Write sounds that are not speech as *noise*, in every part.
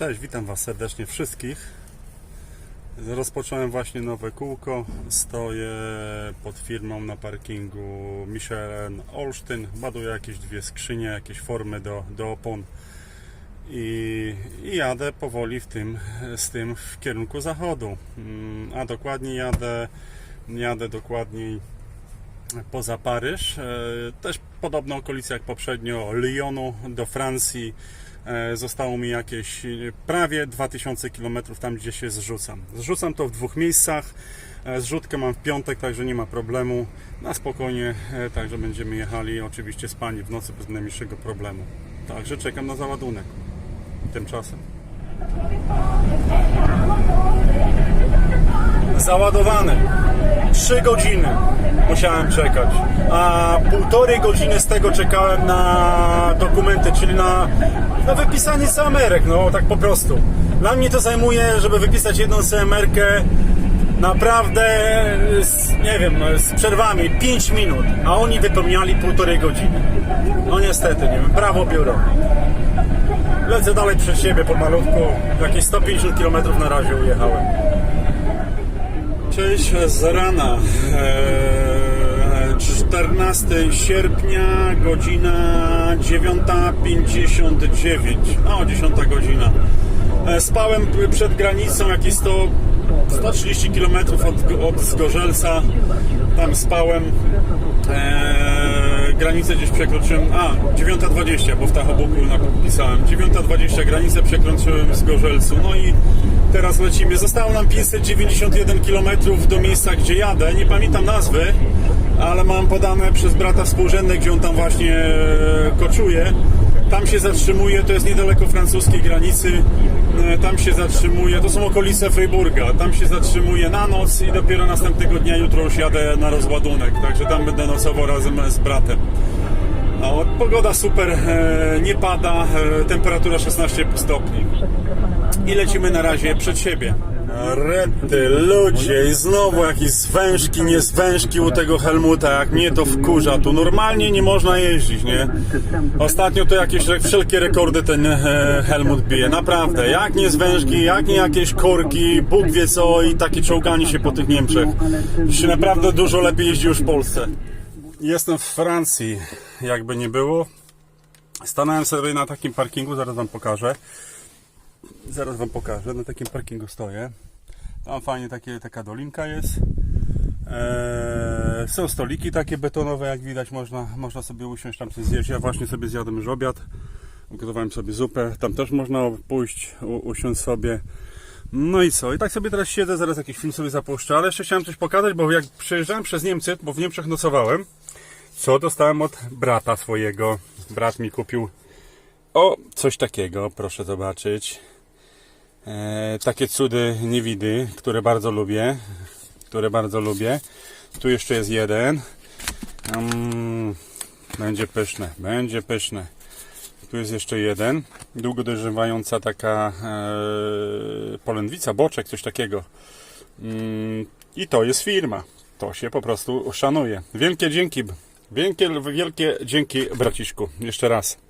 Cześć, witam Was serdecznie wszystkich. Rozpocząłem właśnie nowe kółko. Stoję pod firmą na parkingu Michelin Olsztyn. Ładuję jakieś dwie skrzynie, jakieś formy do, do opon. I, I jadę powoli w tym, z tym w kierunku zachodu. Mm, A dokładniej jadę, jadę dokładniej poza Paryż. E, Też podobna okolica jak poprzednio, Lyonu do Francji. E, Zostało mi jakieś e, prawie 2000 km tam, gdzie się zrzucam. Zrzucam to w dwóch miejscach. Zrzutkę mam w piątek, także nie ma problemu. Na spokojnie, także będziemy jechali oczywiście spani w nocy bez najmniejszego problemu. Także czekam na załadunek. Tymczasem. Załadowany. 3 godziny musiałem czekać. A półtorej godziny z tego czekałem na dokumenty, czyli na, na wypisanie CMR-ek, no tak po prostu. Dla mnie to zajmuje, żeby wypisać jedną CMR-kę naprawdę, z, nie wiem, z przerwami 5 minut, a oni wypełniali półtorej godziny. No niestety, nie wiem, biuro. Lecę dalej przed siebie po malutku, jakieś 150 km na razie ujechałem. Cześć z rana. Eee, 14 sierpnia, godzina 9.59. No, 10 godzina. E, Spałem przed granicą jakieś 100, 130 km od, od Zgorzelca. Tam spałem. Eee, granicę gdzieś przekroczyłem. A, 9.20, bo w Tachobuku napisałem. 9.20 granicę przekroczyłem z Gorzelcu. No i teraz lecimy. Zostało nam 591 km do miejsca, gdzie jadę. Nie pamiętam nazwy, ale mam podane przez brata współrzędne, gdzie on tam właśnie e, koczuje. Tam się zatrzymuje, to jest niedaleko francuskiej granicy. E, Tam się zatrzymuje, to są okolice Freiburga. Tam się zatrzymuje na noc i dopiero następnego dnia jutro już jadę na rozładunek. Także tam będę nocował razem z bratem. No, pogoda super, e, nie pada, temperatura 16 stopni. I lecimy na razie przed siebie. Rety, ludzie, i znowu jakieś zwężki, nie zwężki u tego Helmuta, jak mnie to wkurza. Tu normalnie nie można jeździć, nie? Ostatnio to jakieś wszelkie rekordy ten e, Helmut bije, naprawdę. Jak nie zwężki, jak nie jakieś korki, Bóg wie co i takie czołganie się po tych Niemczech. Się naprawdę dużo lepiej jeździ już w Polsce. Jestem w Francji, jakby nie było. Stanąłem sobie na takim parkingu, zaraz wam pokażę. Zaraz wam pokażę, na takim parkingu stoję. Tam fajnie takie, taka dolinka jest. Eee, są stoliki takie betonowe, jak widać, można, można sobie usiąść tam coś zjeść. Ja właśnie sobie zjadłem już obiad. Ugotowałem sobie zupę. Tam też można pójść, u, usiąść sobie. No i co? I tak sobie teraz siedzę, zaraz jakiś film sobie zapuszczę, ale jeszcze chciałem coś pokazać, bo jak przejeżdżałem przez Niemcy, bo w Niemczech nocowałem, co dostałem od brata swojego. Brat mi kupił o coś takiego, proszę zobaczyć. E, takie cudy niewidy, które bardzo lubię. Które bardzo lubię. Tu jeszcze jest jeden. Mm, będzie pyszne, będzie pyszne. Tu jest jeszcze jeden. Długo dojrzewająca taka e, polędwica, boczek, coś takiego. Mm, I to jest firma. To się po prostu szanuje. Wielkie dzięki. Wielkie, wielkie dzięki braciszku. Jeszcze raz.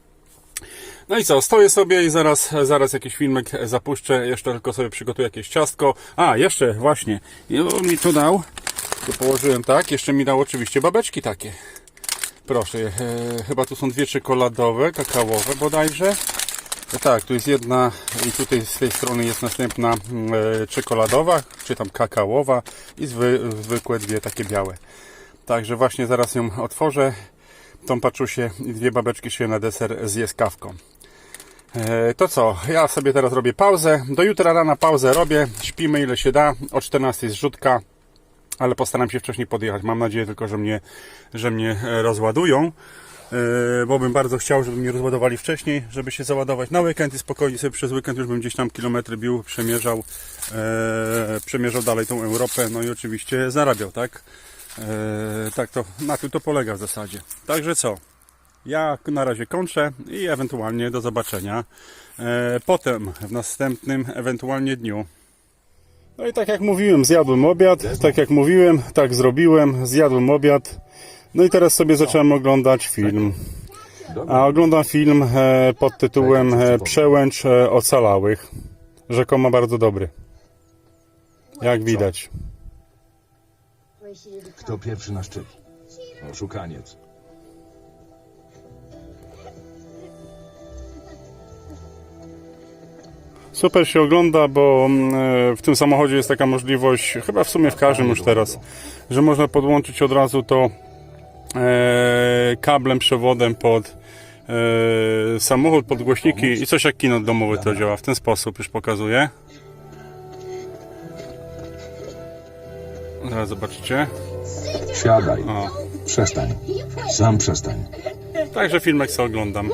No i co, stoję sobie i zaraz, zaraz jakiś filmek zapuszczę. Jeszcze tylko sobie przygotuję jakieś ciastko. A, jeszcze właśnie. I on mi tu dał. Tu położyłem tak. Jeszcze mi dał oczywiście babeczki takie. Proszę, e, chyba tu są dwie czekoladowe, kakaowe bodajże. E, tak, tu jest jedna i tutaj z tej strony jest następna mm, e, czekoladowa, czy tam kakaowa i zwy, zwykłe dwie takie białe. Także właśnie zaraz ją otworzę. Tą paczusię i dwie babeczki się na deser zje z kawką. E, To co, ja sobie teraz robię pauzę. Do jutra rana pauzę robię. Śpimy ile się da. O 14 jest rzutka, ale postaram się wcześniej podjechać. Mam nadzieję tylko, że mnie, że mnie e, rozładują. E, Bo bym bardzo chciał, żeby mnie rozładowali wcześniej, żeby się załadować na weekend i spokojnie sobie przez weekend już bym gdzieś tam kilometry bił, przemierzał, przemierzał dalej tą Europę, no i oczywiście zarabiał, tak? Tak to, na tym to polega w zasadzie. Także co? Ja na razie kończę i ewentualnie do zobaczenia e, potem, w następnym ewentualnie dniu. No i tak jak mówiłem, zjadłem obiad, tak jak mówiłem, tak zrobiłem, zjadłem obiad. No i teraz sobie zacząłem oglądać film. A oglądam film e, pod tytułem e, Przełęcz Ocalałych. Rzekomo bardzo dobry. Jak widać. Kto pierwszy na szczyt? Oszukaniec. Super się ogląda, bo mm, e, w tym samochodzie jest taka możliwość, chyba w sumie w każdym już teraz, że można podłączyć od razu to e, kablem, przewodem pod e, samochód, pod głośniki i coś jak kino domowe to działa. W ten sposób już pokazuję. Zaraz zobaczycie. Siadaj. O. Przestań. Sam przestań. Także filmek co oglądam.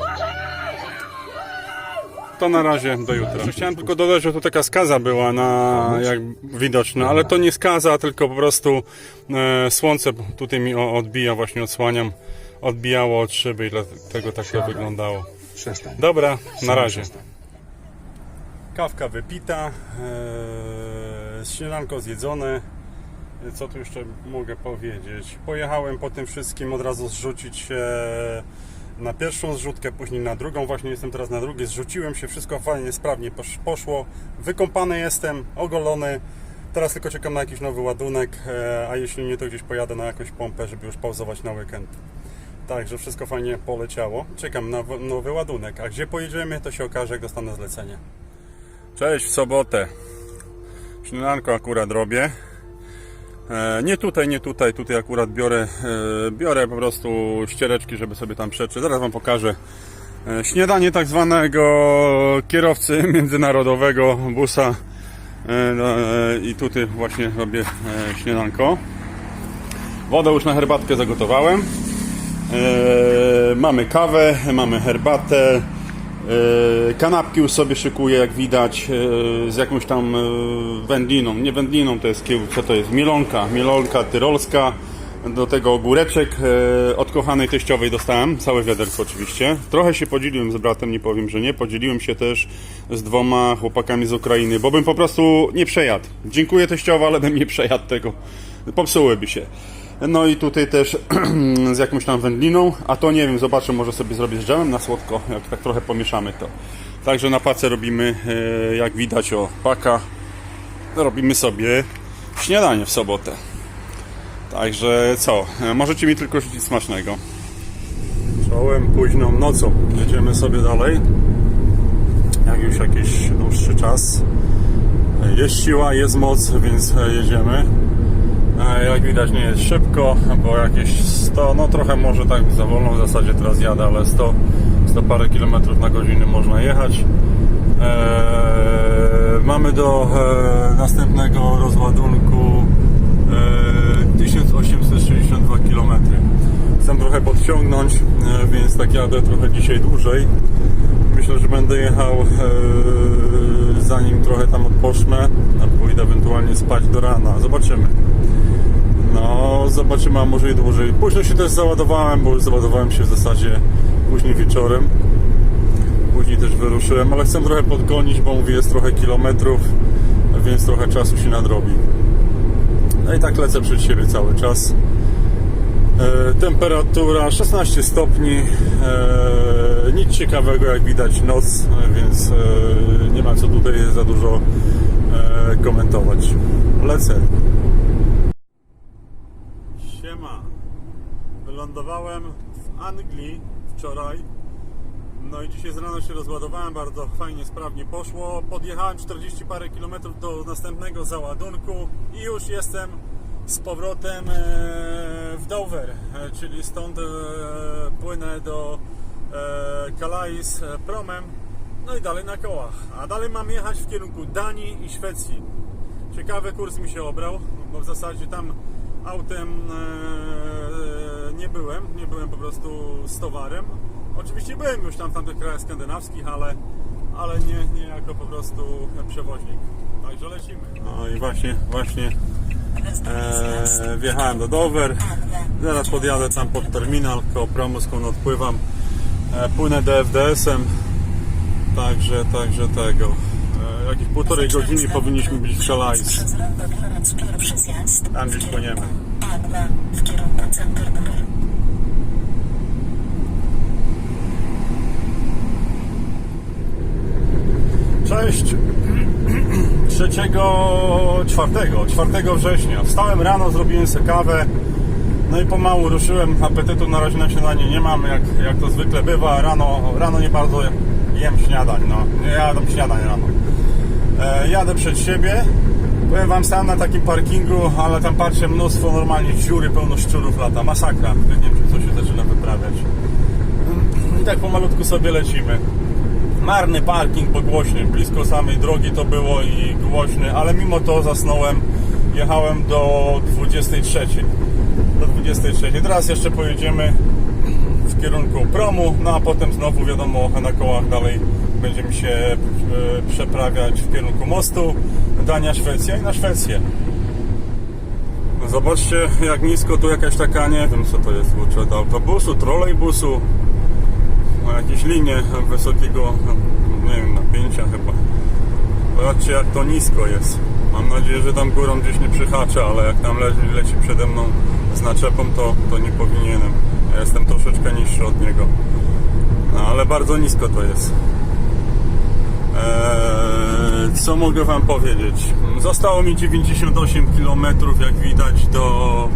To na razie do jutra. Chciałem tylko dodać, że tu taka skaza była na jak widoczna, ale to nie skaza, tylko po prostu e, słońce tutaj mi o- odbija, właśnie odsłaniam, odbijało od szyby i dlatego tak to wyglądało. Przestań. Dobra, na razie. Kawka wypita, e, śniadanko zjedzone. Co tu jeszcze mogę powiedzieć? Pojechałem po tym wszystkim od razu zrzucić się na pierwszą zrzutkę, później na drugą. Właśnie jestem teraz na drugiej. Zrzuciłem się, wszystko fajnie, sprawnie posz- poszło. Wykąpany jestem, ogolony. Teraz tylko czekam na jakiś nowy ładunek, e, a jeśli nie, to gdzieś pojadę na jakąś pompę, żeby już pauzować na weekend. Także wszystko fajnie poleciało. Czekam na nowy ładunek. A gdzie pojedziemy, to się okaże, jak dostanę zlecenie. Cześć, w sobotę. Śniadanko akurat robię. E, nie tutaj, nie tutaj, tutaj akurat biorę, e, biorę po prostu ściereczki, żeby sobie tam przeczyć. Zaraz Wam pokażę. E, śniadanie tak zwanego kierowcy *laughs* międzynarodowego busa. No, I tutaj właśnie robię śniadanko. Wodę już na herbatkę zagotowałem. Mamy kawę, mamy herbatę. E, kanapki już sobie szykuję, jak widać, e, z jakąś tam e, wędliną. Nie wędliną, to jest co to jest? Mielonka, mielonka tyrolska. Do tego ogóreczek od kochanej teściowej dostałem, całe wiaderko oczywiście. Trochę się podzieliłem z bratem, nie powiem, że nie. Podzieliłem się też z dwoma chłopakami z Ukrainy, bo bym po prostu nie przejadł. Dziękuję teściowa, ale bym nie przejadł tego. Popsułyby się. No i tutaj też *clears throat* z jakąś tam wędliną, a to nie wiem, zobaczę, może sobie zrobię z dżemem na słodko, jak tak trochę pomieszamy to. Także na pace robimy, e, jak widać, o paka, robimy sobie śniadanie w sobotę. Także co, e, możecie mi tylko życzyć smacznego. Czołem późną nocą, jedziemy sobie dalej, jak już jakiś dłuższy czas. E, Jest siła, jest moc, więc jedziemy. E, Jak widać nie jest szybko, bo jakieś 100, no trochę może tak za wolno w zasadzie teraz jadę, ale 100, 100 parę kilometrów na godzinę można jechać. E, mamy do e, następnego rozładunku e, 1862 km. Chcę trochę podciągnąć, e, więc tak jadę trochę dzisiaj dłużej. Myślę, że będę jechał e, zanim trochę tam odpocznę, a pójdę ewentualnie spać do rana. Zobaczymy. No, zobaczymy, a może i dłużej. Późno się też załadowałem, bo już załadowałem się w zasadzie później wieczorem. Później też wyruszyłem, ale chcę trochę podgonić, bo mówię, jest trochę kilometrów, więc trochę czasu się nadrobi. No i tak lecę przed siebie cały czas. E, temperatura 16 stopni. E, nic ciekawego, jak widać, noc, więc e, nie ma co tutaj za dużo komentować. Lecę. Siema. Wylądowałem w Anglii wczoraj. No i dzisiaj z rana się rozładowałem, bardzo fajnie, sprawnie poszło. Podjechałem 40 parę kilometrów do następnego załadunku i już jestem z powrotem w Dover, e, czyli stąd e, płynę do Calais e, promem, no i dalej na kołach. A dalej mam jechać w kierunku Danii i Szwecji. Ciekawy kurs mi się obrał, bo w zasadzie tam autem nie byłem, nie byłem po prostu z towarem. Oczywiście byłem już tam w tamtych krajach skandynawskich, ale, ale nie, nie jako po prostu przewoźnik. Także lecimy. No i właśnie, właśnie e, wjechałem do Dover. Zaraz podjadę tam pod terminal, koło promu skąd odpływam. E, płynę DFDS-em. Także, także tego. E, półtorej godziny powinniśmy być w zjazd Tam gdzieś płyniemy. A2 w kierunku Canterbury. 3, 4, 4 września. Wstałem rano, zrobiłem sobie kawę, no i pomału ruszyłem. Apetytu na razie na śniadanie nie mam, jak, jak to zwykle bywa. Rano, rano nie bardzo jem śniadań, no. Nie jadam śniadań rano. E, jadę przed siebie. Powiem Wam, stałem na takim parkingu, ale tam patrzę mnóstwo normalnie dziury, pełno szczurów lata. Masakra. Nie wiem, czy coś się zaczyna wyprawiać. I tak pomalutku sobie lecimy. Marny parking, bo głośny. Blisko samej drogi to było i głośny, ale mimo to zasnąłem. Jechałem do 23. Do 23. Teraz jeszcze pojedziemy w kierunku promu, no a potem znowu wiadomo na kołach dalej będziemy się e, przeprawiać w kierunku mostu Dania, Szwecja i na Szwecję. Zobaczcie jak nisko tu jakaś taka, nie wiem co to jest, kurczę, autobusu, trolejbusu, ma jakieś linie wysokiego, nie wiem, napięcia chyba. Zobaczcie jak to nisko jest. Mam nadzieję, że tam górą gdzieś nie przyhaczę, ale jak tam leci, leci przede mną z naczepą, to, to nie powinienem. Ja jestem troszeczkę niższy od niego. No, ale bardzo nisko to jest. Eee, co mogę Wam powiedzieć? Zostało mi 98 km, jak widać, do,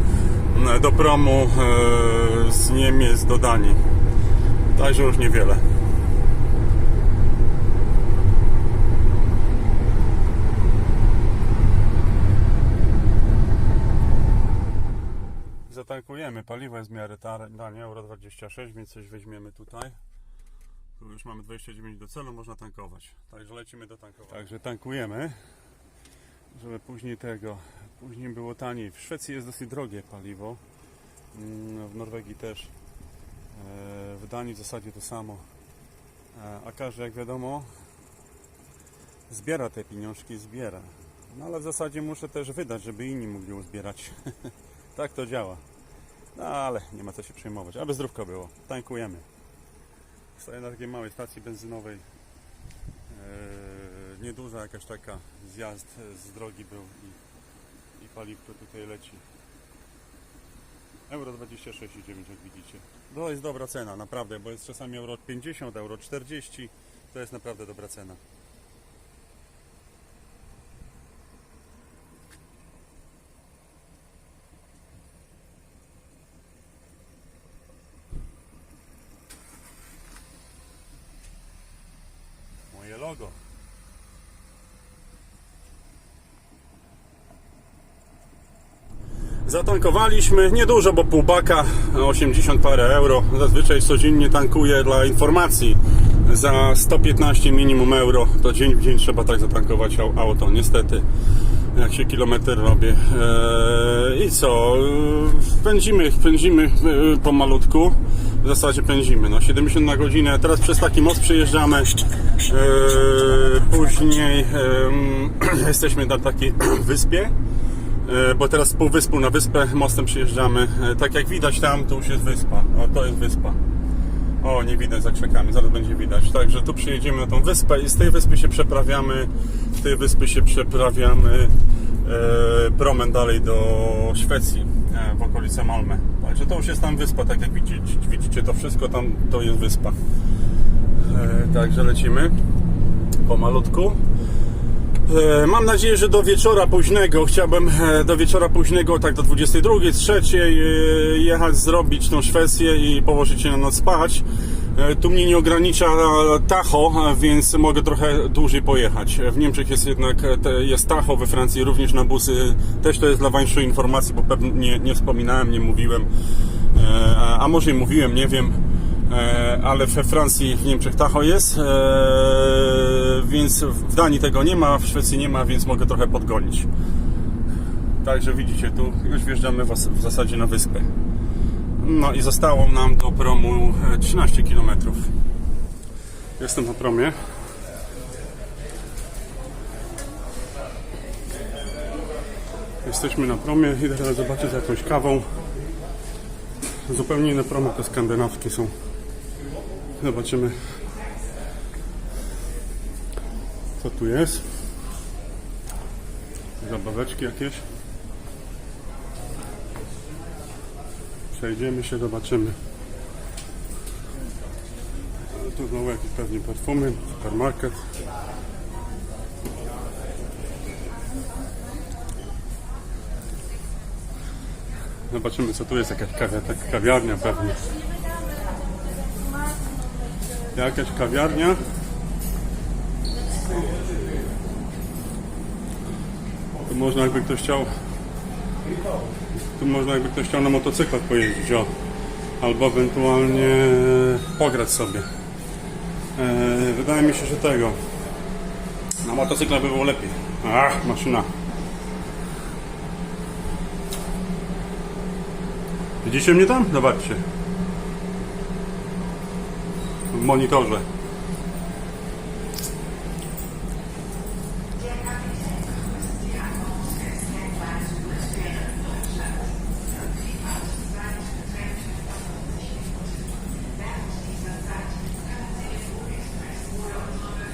do promu eee, z Niemiec do Danii. Także już niewiele. Zatankujemy. Paliwo jest w miarę tanie, euro 26, więc coś weźmiemy tutaj. Tu już mamy 29 do celu, można tankować. Także lecimy do tankowania. Także tankujemy, żeby później tego, później było taniej. W Szwecji jest dosyć drogie paliwo, Mm, w Norwegii też, w Danii w zasadzie to samo. E, A każdy, jak wiadomo, zbiera te pieniążki, zbiera. No ale w zasadzie muszę też wydać, żeby inni mogli uzbierać. *laughs* tak to działa. No ale nie ma co się przejmować. Aby zdrówko było. Tankujemy. Stoję na takiej małej stacji benzynowej. Eee, nieduża jakaś taka zjazd z drogi był i, i paliwko tutaj leci. Euro 26,9 jak widzicie. To jest dobra cena, naprawdę, bo jest czasami euro 50, euro 40. To jest naprawdę dobra cena. Zatankowaliśmy niedużo, bo pół baka, 80 parę euro. Zazwyczaj codziennie tankuję dla informacji za 115 minimum euro. To dzień w dzień trzeba tak zatankować au- auto, niestety. Jak się kilometr robię. Eee, I co? Pędzimy, pędzimy eee, pomalutku. W zasadzie pędzimy, no 70 na godzinę. Teraz przez taki most przejeżdżamy. Eee, Później *clears throat* jesteśmy na takiej *clears throat* wyspie. E, bo teraz z półwyspu na wyspę mostem przyjeżdżamy. E, Tak jak widać tam, to już jest wyspa. O, to jest wyspa. O, nie widać za krzakami, zaraz będzie widać. Także tu przyjedziemy na tą wyspę i z tej wyspy się przeprawiamy, z tej wyspy się przeprawiamy e, promem dalej do Szwecji, e, w okolice Malmę. Także to już jest tam wyspa, tak jak widzicie, widzicie to wszystko tam to jest wyspa. E, także lecimy pomalutku. E, Mam nadzieję, że do wieczora późnego, chciałbym e, do wieczora późnego, tak do 22, 3 e, jechać, zrobić tą Szwecję i położyć się na noc spać. E, Tu mnie nie ogranicza Tacho, e, więc mogę trochę dłużej pojechać. W Niemczech jest jednak e, jest Tacho, we Francji również na busy. Też to jest dla Waszej informacji, bo pewnie nie, wspominałem, nie mówiłem. E, A może mówiłem, nie wiem. E, ale we Francji, w Niemczech Tacho jest, e, więc w Danii tego nie ma, w Szwecji nie ma, więc mogę trochę podgonić. Także widzicie, tu już wjeżdżamy w, zasadzie na wyspę. No i zostało nam do promu e, 13 km. Jestem na promie. Jesteśmy na promie i teraz zobaczę z jakąś kawą. Zupełnie inne promy te skandynawskie są. Tak, zobaczymy, co tu jest. Zabaweczki jakieś. Przejdziemy się, zobaczymy. Tu znowu jakieś pewnie perfumy, supermarket. Zobaczymy co tu jest, jakaś kawiarnia pewnie. Jakaś kawiarnia. Tu można jakby ktoś chciał tu można jakby ktoś chciał na motocyklach pojeździć, o. Albo ewentualnie pograć sobie. E, wydaje mi się, że tego. Na motocyklach by było lepiej. Ach, maszyna. Widzicie mnie tam? Zobaczcie. Monitorze.